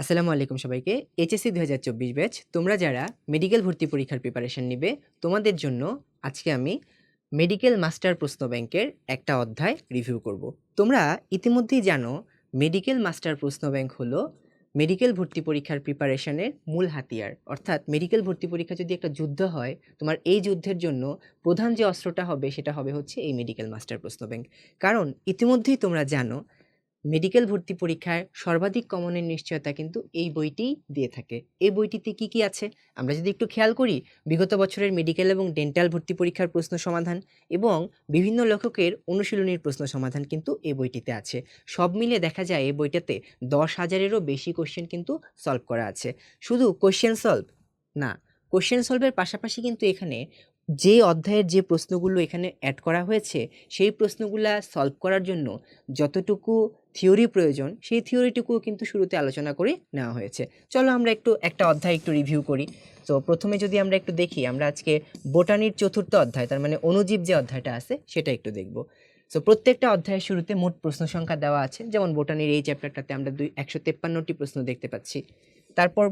আসসালামু আলাইকুম সবাইকে। এইচএসসি দু হাজার চব্বিশ ব্যাচ, তোমরা যারা মেডিকেল ভর্তি পরীক্ষার প্রিপারেশন নিবে, তোমাদের জন্য আজকে আমি মেডিকেল মাস্টার প্রশ্ন ব্যাংকের একটা অধ্যায় রিভিউ করব। তোমরা ইতিমধ্যেই জানো, মেডিকেল মাস্টার প্রশ্ন ব্যাংক হলো মেডিকেল ভর্তি পরীক্ষার প্রিপারেশনের মূল হাতিয়ার। অর্থাৎ মেডিকেল ভর্তি পরীক্ষা যদি একটা যুদ্ধ হয়, তোমার এই যুদ্ধের জন্য প্রধান যে অস্ত্রটা হবে, সেটা হবে হচ্ছে এই মেডিকেল মাস্টার প্রশ্ন ব্যাংক। কারণ ইতিমধ্যেই তোমরা জানো মেডিকেল ভর্তি পরীক্ষায় সর্বাধিক কমনের নিশ্চয়তা কিন্তু এই বইটি দিয়ে থাকে। এই বইটিতে কি কি আছে? আমরা যদি একটু খেয়াল করি, বিগত বছরের মেডিকেল এবং ডেন্টাল ভর্তি পরীক্ষার প্রশ্ন সমাধান এবং বিভিন্ন লেখকের অনুশীলনীর প্রশ্ন সমাধান কিন্তু এই বইটিতে আছে। সব মিলে দেখা যায় এই বইটাতে দশ হাজারেরও বেশি কোশ্চেন কিন্তু সলভ করা আছে। শুধু কোশ্চেন সলভ না কোশ্চেন সলভের পাশাপাশি কিন্তু এখানে যে অধ্যায়ের যে প্রশ্নগুলো এখানে অ্যাড করা হয়েছে, সেই প্রশ্নগুলো সলভ করার জন্য যতটুকু থিওরি প্রয়োজন, সেই থিওরিটুকুও কিন্তু শুরুতে আলোচনা করে নেওয়া হয়েছে। চলো আমরা একটু একটা অধ্যায় একটু রিভিউ করি। তো প্রথমে যদি আমরা একটু দেখি, আমরা আজকে বোটানির চতুর্থ অধ্যায়, তার মানে অনুজীব যে অধ্যায়টা আছে, সেটা একটু দেখব। সো প্রত্যেকটা অধ্যায়ের শুরুতে মোট প্রশ্ন সংখ্যা দেওয়া আছে, যেমন বোটানির এই চ্যাপ্টারটাতে আমরা দুই, একশো তেপ্পান্নটি প্রশ্ন দেখতে পাচ্ছি। তারপর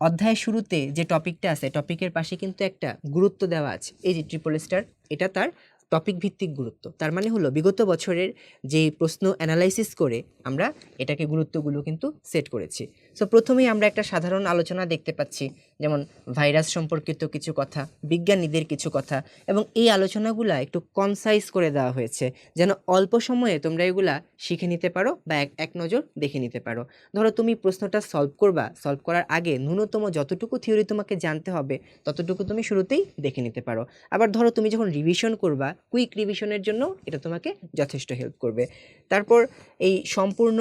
অধ্যায়ের শুরুতে যে টপিকটা আছে টপিকের পাশে কিন্তু একটা গুরুত্ব দেওয়া আছে। এই যে ট্রিপল স্টার এটা তার টপিক ভিত্তিক গুরুত্ব। তার মানে হলো, বিগত বছরের যে প্রশ্ন অ্যানালাইসিস করে আমরা এটাকে গুরুত্বগুলো কিন্তু সেট করেছি। সো প্রথমেই আমরা একটা সাধারণ আলোচনা দেখতে পাচ্ছি, যেমন ভাইরাস সম্পর্কিত কিছু কথা, বিজ্ঞানীদের কিছু কথা, এবং এই আলোচনাগুলা একটু কনসাইজ করে দেওয়া হয়েছে, যেন অল্প সময়ে তোমরা এগুলা শিখে নিতে পারো বা এক নজর দেখে নিতে পারো। ধরো, তুমি প্রশ্নটা সলভ করবা সলভ করার আগে ন্যূনতম যতটুকু থিওরি তোমাকে জানতে হবে, ততটুকু তুমি শুরুতেই দেখে নিতে পারো। আবার ধরো, তুমি যখন রিভিশন করবা কুইক রিভিশনের জন্য এটা তোমাকে যথেষ্ট হেল্প করবে। তারপর এই সম্পূর্ণ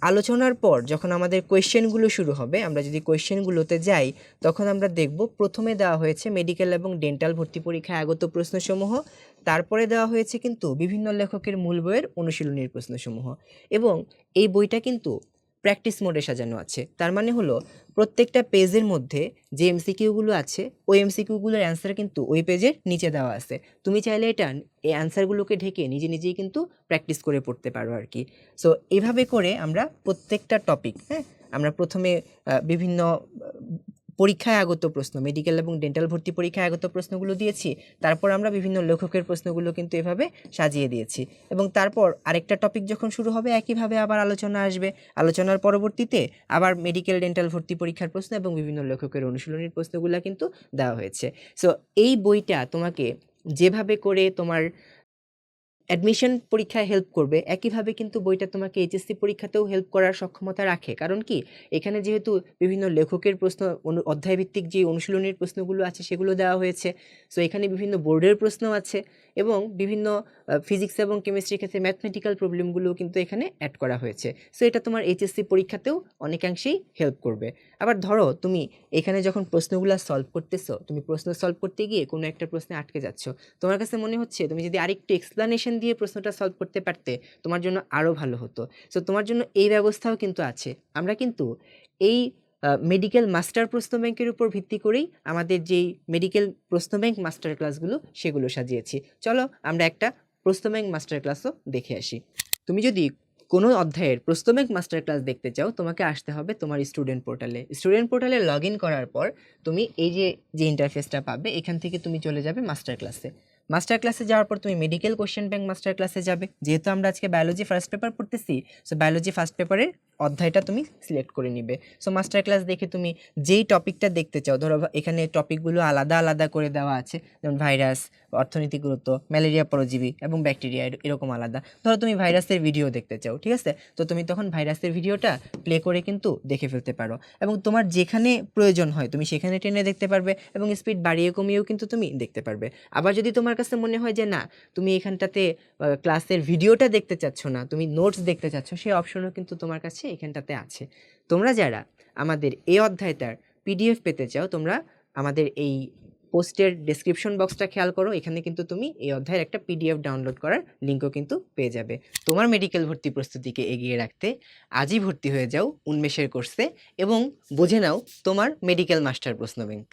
আলোচনার পর যখন আমাদের কোয়েশ্চেনগুলো শুরু হবে, আমরা যদি কোয়েশ্চেনগুলোতে যাই, তখন আমরা দেখব প্রথমে দেওয়া হয়েছে মেডিকেল এবং ডেন্টাল ভর্তি পরীক্ষায় আগত প্রশ্নসমূহ, তারপরে দেওয়া হয়েছে কিন্তু বিভিন্ন লেখকের মূল বইয়ের অনুশীলনীর প্রশ্নসমূহ। এবং এই বইটা কিন্তু প্র্যাকটিস মোডে সাজানো আছে। তার মানে হলো, প্রত্যেকটা পেজের মধ্যে যে এমসিকিউগুলো আছে, ওই এমসিকিউগুলোর অ্যান্সার কিন্তু ওই পেজের নিচে দেওয়া আছে। তুমি চাইলে এটা এই অ্যান্সারগুলোকে ঢেকে নিজে নিজেই কিন্তু প্র্যাকটিস করে পড়তে পারো আর কি। সো এভাবে করে আমরা প্রত্যেকটা টপিক হ্যাঁ? আমরা প্রথমে বিভিন্ন পরীক্ষায় আগত প্রশ্ন মেডিকেল এবং ডেন্টাল ভর্তি পরীক্ষায় আগত প্রশ্নগুলো দিয়েছি, তারপর আমরা বিভিন্ন লেখকের প্রশ্নগুলো কিন্তু এভাবে সাজিয়ে দিয়েছি। এবং তারপর আরেকটা টপিক যখন শুরু হবে, একইভাবে আবার আলোচনা আসবে। আলোচনার পরবর্তীতে আবার মেডিকেল ডেন্টাল ভর্তি পরীক্ষার প্রশ্ন এবং বিভিন্ন লেখকের অনুশীলনীর প্রশ্নগুলো কিন্তু দেওয়া হয়েছে। সো এই বইটা তোমাকে যেভাবে করে তোমার অ্যাডমিশন পরীক্ষায় হেল্প করবে, একইভাবে কিন্তু বইটা তোমাকে এইচএসসি পরীক্ষাতেও হেল্প করার সক্ষমতা রাখে। কারণ কি? এখানে যেহেতু বিভিন্ন লেখকের প্রশ্ন অধ্যায়ভিত্তিক যে অনুশীলনীর প্রশ্নগুলো আছে সেগুলো দেওয়া হয়েছে। সো এখানে বিভিন্ন বোর্ডের প্রশ্ন আছে এবং বিভিন্ন ফিজিক্স এবং কেমিস্ট্রির ক্ষেত্রে ম্যাথমেটিক্যাল প্রবলেমগুলো কিন্তু এখানে অ্যাড করা হয়েছে। সো এটা তোমার এইচএসসি পরীক্ষাতেও অনেকাংশেই হেল্প করবে। আবার ধরো, তুমি এখানে যখন প্রশ্নগুলো সলভ করতেছো, তুমি প্রশ্ন সলভ করতে গিয়ে কোনো একটা প্রশ্নে আটকে যাচ্ছ। তোমার কাছে মনে হচ্ছে, তুমি যদি আরেকটু এক্সপ্লানেশন দিয়ে প্রশ্নটা সলভ করতে পারতে তোমার জন্য আরও ভালো হতো। সো তোমার জন্য এই ব্যবস্থাও কিন্তু আছে। আমরা কিন্তু এই মেডিকেল মাস্টার প্রশ্ন ব্যাংকের উপর ভিত্তি করেই আমাদের যেই মেডিকেল প্রশ্ন ব্যাংক মাস্টার ক্লাসগুলো সেগুলো সাজিয়েছি। চলো, আমরা একটা প্রশ্ন ব্যাংক মাস্টার ক্লাসও দেখে আসি। তুমি যদি কোনো অধ্যায়ের ব্যাংক মাস্টার ক্লাস দেখতে চাও, তোমাকে আসতে হবে তোমার স্টুডেন্ট পোর্টালে স্টুডেন্ট পোর্টালে লগ ইন করার পর তুমি এই যে যে ইন্টারফেসটা পাবে, এখান থেকে তুমি চলে যাবে মাস্টার ক্লাসে মাস্টার ক্লাসে যাওয়ার পর তুমি মেডিকেল কোশ্চেন ব্যাংক মাস্টার ক্লাসে যাবে। যেহেতু আমরা আজকে বায়োলজি ফার্স্ট পেপার পড়তেছি সো বায়োলজি ফার্স্ট পেপারের অধ্যায়টা তুমি সিলেক্ট করে নিবে। সো মাস্টার ক্লাস দেখে তুমি যেই টপিকটা দেখতে চাও, ধরো এখানে টপিকগুলো আলাদা আলাদা করে দেওয়া আছে, যেমন ভাইরাস অর্থনৈতিক গুরুত্ব, ম্যালেরিয়া পরজীবী এবং ব্যাকটেরিয়া এরকম আলাদা। ধরো তুমি ভাইরাসের ভিডিও দেখতে চাও, ঠিক আছে? তো তুমি তখন ভাইরাসের ভিডিওটা প্লে করে কিন্তু দেখে ফেলতে পারো। এবং তোমার যেখানে প্রয়োজন হয়, তুমি সেখানে টেনে দেখতে পারবে এবং স্পিড বাড়িয়ে কমিয়েও কিন্তু তুমি দেখতে পারবে। আবার যদি তোমার কাছে মনে হয় যে না, তুমি এখানটাতে ক্লাসের ভিডিওটা দেখতে চাচ্ছ না, তুমি নোটস দেখতে চাচ্ছ সেই অপশনও কিন্তু তোমার কাছে এখানটাতে আছে। তোমরা যারা আমাদের এই অধ্যায়টার পিডিএফ পেতে চাও, তোমরা আমাদের এই পোস্টের ডিসক্রিপশন বক্সটা খেয়াল করো, এখানে কিন্তু তুমি এই অধ্যায়ের একটা পিডিএফ ডাউনলোড করার লিঙ্কও কিন্তু পেয়ে যাবে। তোমার মেডিকেল ভর্তি প্রস্তুতিকে এগিয়ে রাখতে আজই ভর্তি হয়ে যাও উন্মেষের কোর্সে এবং বুঝে নাও তোমার মেডিকেল মাস্টার প্রশ্ন ব্যাংক